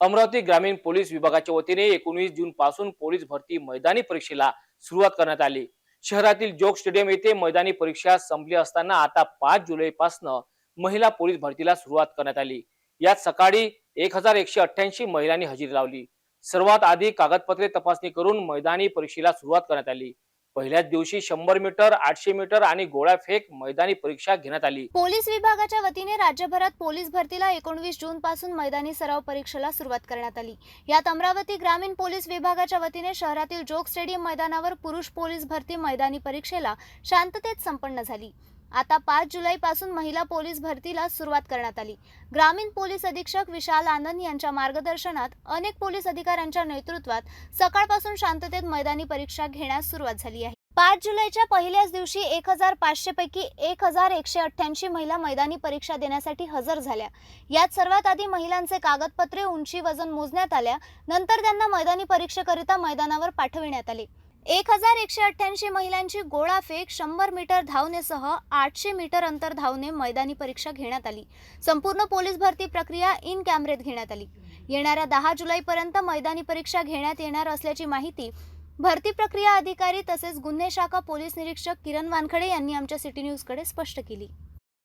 अमरावती ग्रामीण पोलीस विभागाच्या वतीने एकोणीस जून पासून पोलीस भरती मैदानी परीक्षेला सुरुवात करण्यात आली. शहरातील जोग स्टेडियम येथे मैदानी परीक्षा संपली असताना आता पाच जुलै पासून महिला पोलीस भरतीला सुरुवात करण्यात आली. यात सकाळी एक हजार एकशे अठ्ठ्याऐंशी महिलांनी हजेरी लावली. सर्वात आधी कागदपत्रे तपासणी करून मैदानी परीक्षेला सुरुवात करण्यात आली. पहिल्याच दिवशी शंभर मीटर आठशे मीटर आणि गोळा फेक मैदानी परीक्षा घेण्यात आली. पोलीस विभागाच्या वतीने राज्यभरात पोलीस भरतीला एकोणवीस जून पासून मैदानी सराव परीक्षेला सुरुवात करण्यात आली. यात अमरावती ग्रामीण पोलीस विभागाच्या वतीने शहरातील जोग स्टेडियम मैदानावर पुरुष पोलीस भरती मैदानी परीक्षेला शांततेत संपन्न झाली. आता पाच जुलैपासून महिला पोलीस भरतीला सुरुवात करण्यात आली. ग्रामीण पोलीस अधीक्षक विशाल आनंद यांच्या मार्गदर्शनात अनेक पोलीस अधिकाऱ्यांच्या नेतृत्वात सकाळपासून शांततेत मैदानी परीक्षा घेण्यास सुरुवात झाली आहे. पाच जुलैच्या पहिल्याच दिवशी एक हजार पाचशे पैकी एक हजार एकशे अठ्ठ्याऐंशी महिला मैदानी परीक्षा देण्यासाठी हजर झाल्या. यात सर्वात आधी महिलांचे कागदपत्रे उंची वजन मोजण्यात आल्या. नंतर त्यांना मैदानी परीक्षेकरिता मैदानावर पाठविण्यात आले. एक हजार एकशे अठ्ठ्याऐंशी महिलांची गोळाफेक शंभर मीटर धावनेसह आठशे मीटर अंतर धावणे मैदानी परीक्षा घेण्यात आली. संपूर्ण पोलीस भरती प्रक्रिया इन कॅमेरेत घेण्यात आली. येणाऱ्या दहा जुलैपर्यंत मैदानी परीक्षा घेण्यात येणार असल्याची माहिती भरती प्रक्रिया अधिकारी तसेच गुन्हे शाखा पोलीस निरीक्षक किरण वानखडे यांनी आमच्या सिटी न्यूजकडे स्पष्ट केली.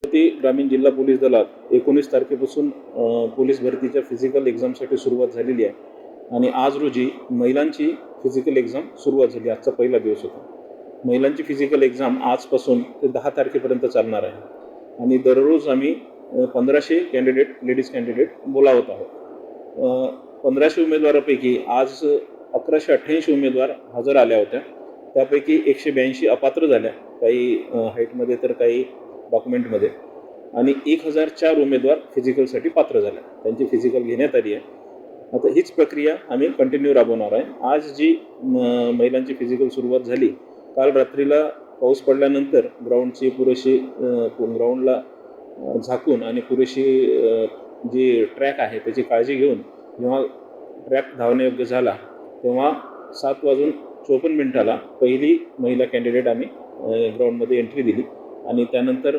ती ग्रामीण जिल्हा पोलीस दलात एकोणीस तारखेपासून पोलीस भरतीच्या फिजिकल एक्झामसाठी सुरुवात झालेली आहे. आणि आज रोजी महिलांची फिजिकल एक्झाम सुरुवात झाली आजचा पहिला दिवस होता. महिलांची फिजिकल एक्झाम आजपासून ते दहा तारखेपर्यंत चालणार आहे. आणि दररोज आम्ही पंधराशे कॅन्डिडेट लेडीज कॅन्डिडेट बोलावत आहोत. पंधराशे उमेदवारापैकी आज अकराशे अठ्ठ्याऐंशी उमेदवार हजर आल्या होत्या. त्यापैकी एकशे ब्याऐंशी अपात्र झाल्या. काही हाईटमध्ये तर काही डॉक्युमेंटमध्ये आणि एक हजार चार उमेदवार फिजिकलसाठी पात्र झाल्या. त्यांची फिजिकल घेण्यात आली आहे. आता हीच प्रक्रिया आम्ही कंटिन्यू राबवणार आहे. आज जी म- महिलांची फिजिकल सुरुवात झाली काल रात्रीला पाऊस पडल्यानंतर ग्राउंडची पुरेशी ग्राउंडला झाकून आणि पुरेशी जी ट्रॅक आहे त्याची काळजी घेऊन जेव्हा ट्रॅक धावण्यायोग्य झाला तेव्हा सात वाजून चोपन्न मिनिटाला पहिली महिला कॅन्डिडेट आम्ही ग्राउंडमध्ये एंट्री दिली आणि त्यानंतर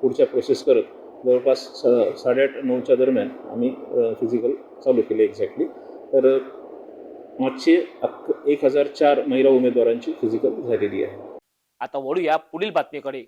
पुढच्या प्रोसेस करत जवळपास स साडेआठ नऊच्या दरम्यान आम्ही फिजिकल चालू केले एक्झॅक्टली तर पाचशे अक एक हजार चार महिला उमेदवारांची फिजिकल झालेली आहे. आता वळूया पुढील बातमीकडे.